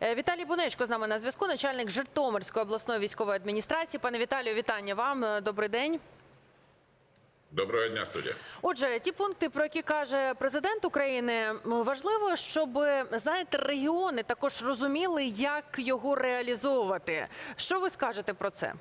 Е, Віталій Бунечко з нами на зв'язку, начальник Житомирської обласної військової адміністрації. Пане Віталію, вітання вам. Е, Добрий день. Доброго дня, студія. Отже, ті пункти, про які каже президент України, важливо, щоб знаєте, регіони також розуміли, як його реалізовувати. Що ви скажете про це?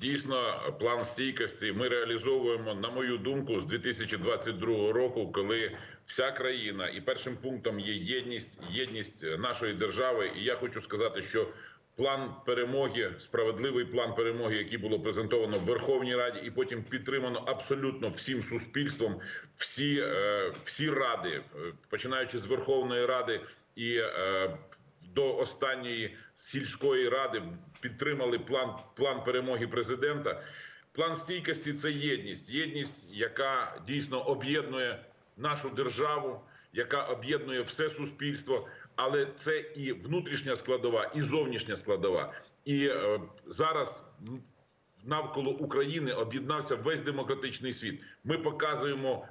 Дійсно, план стійкості ми реалізовуємо, на мою думку, з 2022 року, коли вся країна і першим пунктом є єдність, єдність нашої держави. І я хочу сказати, що план перемоги, справедливий план перемоги, який було презентовано в Верховній Раді, і потім підтримано абсолютно всім суспільством, всі, е, всі ради, е, починаючи з Верховної Ради і е, до останньої сільської ради підтримали план, план перемоги президента. План стійкості це єдність, єдність, яка дійсно об'єднує нашу державу, яка об'єднує все суспільство. Але це і внутрішня складова, і зовнішня складова. І е, зараз навколо України об'єднався весь демократичний світ. Ми показуємо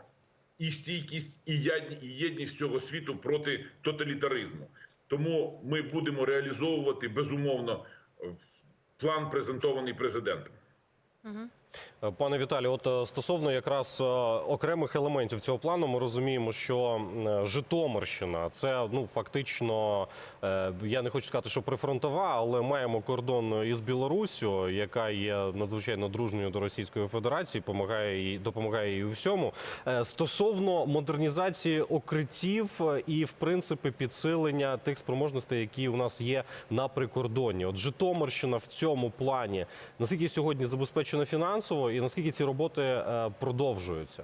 і стійкість, і єдність цього світу проти тоталітаризму. Тому ми будемо реалізовувати безумовно план, презентований президентом. Е, Пане Віталію, от е, стосовно якраз е, окремих елементів цього плану, ми розуміємо, що е, Житомирщина це ну фактично, е, я не хочу сказати, що прифронтова, але маємо кордон із Білоруссю, яка є надзвичайно дружньою до Російської Федерації, допомагає їй допомагає їй у всьому. Е, Стосовно модернізації укриттів е, і, в принципі, підсилення тих спроможностей, які у нас є на прикордонні. От Житомирщина в цьому плані наскільки сьогодні забезпечена фінансово, і наскільки ці роботи е, продовжуються?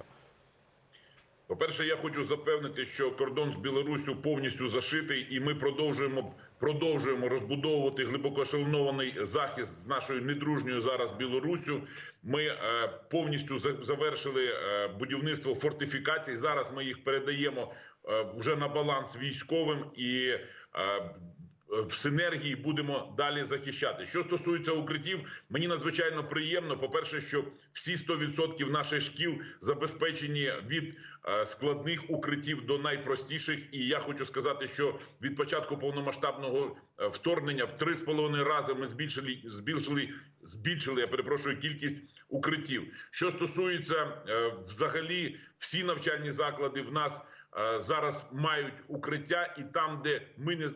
По-перше, я хочу запевнити, що кордон з Білоруссю повністю зашитий, і ми продовжуємо продовжуємо розбудовувати глибоко ешелонований захист з нашою недружньою зараз Білоруссю. Ми е, повністю за- завершили е, будівництво фортифікацій. Зараз ми їх передаємо е, вже на баланс військовим і. е, в синергії будемо далі захищати. Що стосується укриттів, мені надзвичайно приємно. По перше, що всі 100% наших шкіл забезпечені від е, складних укриттів до найпростіших. І я хочу сказати, що від початку повномасштабного е, вторгнення в 3,5 рази ми збільшили збільшили збільшили. Я перепрошую кількість укриттів. Що стосується е, взагалі, всі навчальні заклади в нас е, зараз мають укриття, і там, де ми не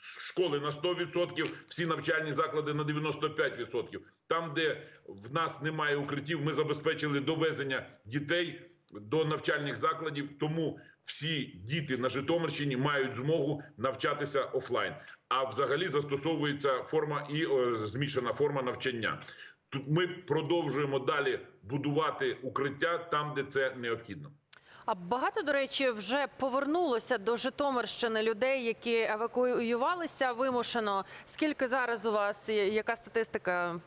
школи на 100%, всі навчальні заклади на 95%. Там, де в нас немає укриттів, ми забезпечили довезення дітей до навчальних закладів. Тому всі діти на Житомирщині мають змогу навчатися офлайн. А взагалі застосовується форма і е, змішана форма навчання. Тут ми продовжуємо далі будувати укриття там, де це необхідно. А багато, до речі, вже повернулося до Житомирщини людей, які евакуювалися вимушено. Скільки зараз у вас? Яка статистика?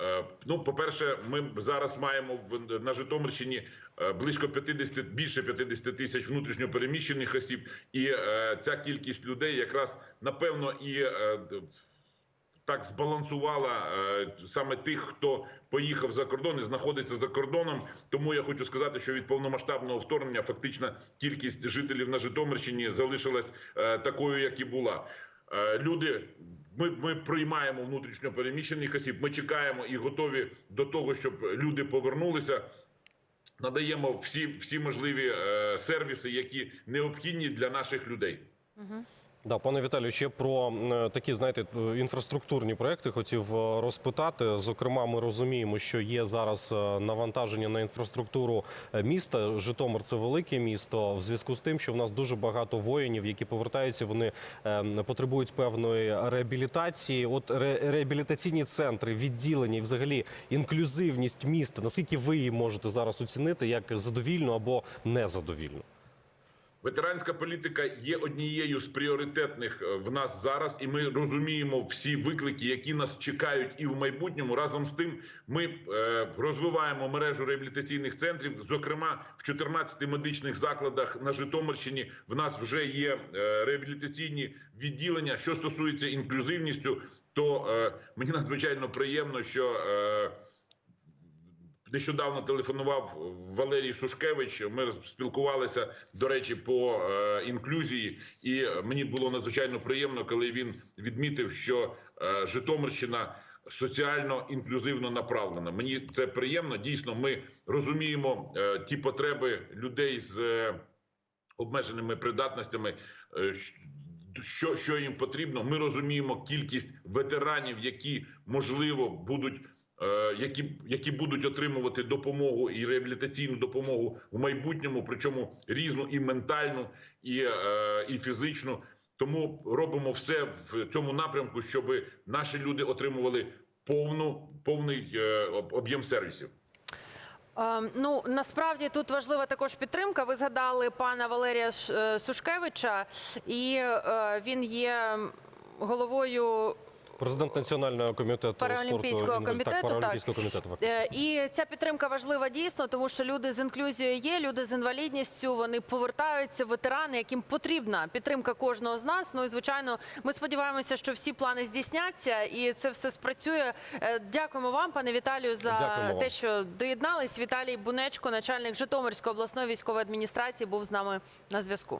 Е, Ну, по-перше, ми зараз маємо на Житомирщині е, близько 50, більше 50 тисяч внутрішньо переміщених осіб, і е, ця кількість людей якраз напевно і так збалансувала е, саме тих, хто поїхав за кордон і знаходиться за кордоном. Тому я хочу сказати, що від повномасштабного вторгнення фактично кількість жителів на Житомирщині залишилась е, такою, як і була. Е, Люди, ми, ми приймаємо внутрішньо переміщених осіб. Ми чекаємо і готові до того, щоб люди повернулися. Надаємо всі, всі можливі сервіси, які необхідні для наших людей. Да, пане Віталію, ще про е, такі, знаєте, е, інфраструктурні проекти хотів е, розпитати. Зокрема, ми розуміємо, що є зараз навантаження на інфраструктуру міста. Житомир це велике місто. В зв'язку з тим, що в нас дуже багато воїнів, які повертаються, вони потребують певної реабілітації. От ре- реабілітаційні центри, відділення і взагалі інклюзивність міста. Наскільки ви її можете зараз оцінити як задовільну або незадовільну? Ветеранська політика є однією з пріоритетних е, в нас зараз, і ми розуміємо всі виклики, які нас чекають і в майбутньому. Разом з тим, ми е, розвиваємо мережу реабілітаційних центрів. Зокрема, в 14 медичних закладах на Житомирщині в нас вже є е, реабілітаційні відділення. Що стосується інклюзивністю, то мені надзвичайно приємно, що Нещодавно телефонував Валерій Сушкевич. Ми спілкувалися, до речі, по е, інклюзії, і мені було надзвичайно приємно, коли він відмітив, що е, Житомирщина соціально інклюзивно направлена. Мені це приємно. Дійсно, ми розуміємо е, ті потреби людей з е, обмеженими придатностями. е, що, що їм потрібно. Ми розуміємо кількість ветеранів, які можливо будуть. Е, Які, які будуть отримувати допомогу і реабілітаційну допомогу в майбутньому, причому різну і ментальну, і, е, і фізичну. Тому робимо все в цьому напрямку, щоб наші люди отримували повну повний е, об'єм сервісів. Ну насправді тут важлива також підтримка. Ви згадали пана Валерія Сушкевича, і він є головою Президент Національного комітету Паралімпійського спорту, комітету, так, так. Комітету. фактично. Е, І ця підтримка важлива дійсно, тому що люди з інклюзією є, люди з інвалідністю, вони повертаються, ветерани, яким потрібна підтримка кожного з нас. Ну і звичайно, ми сподіваємося, що всі плани здійсняться і це все спрацює. Е, Дякуємо вам, пане Віталію, за Дякуємо те, що доєднались. Віталій Бунечко, начальник Житомирської обласної військової адміністрації, був з нами на зв'язку.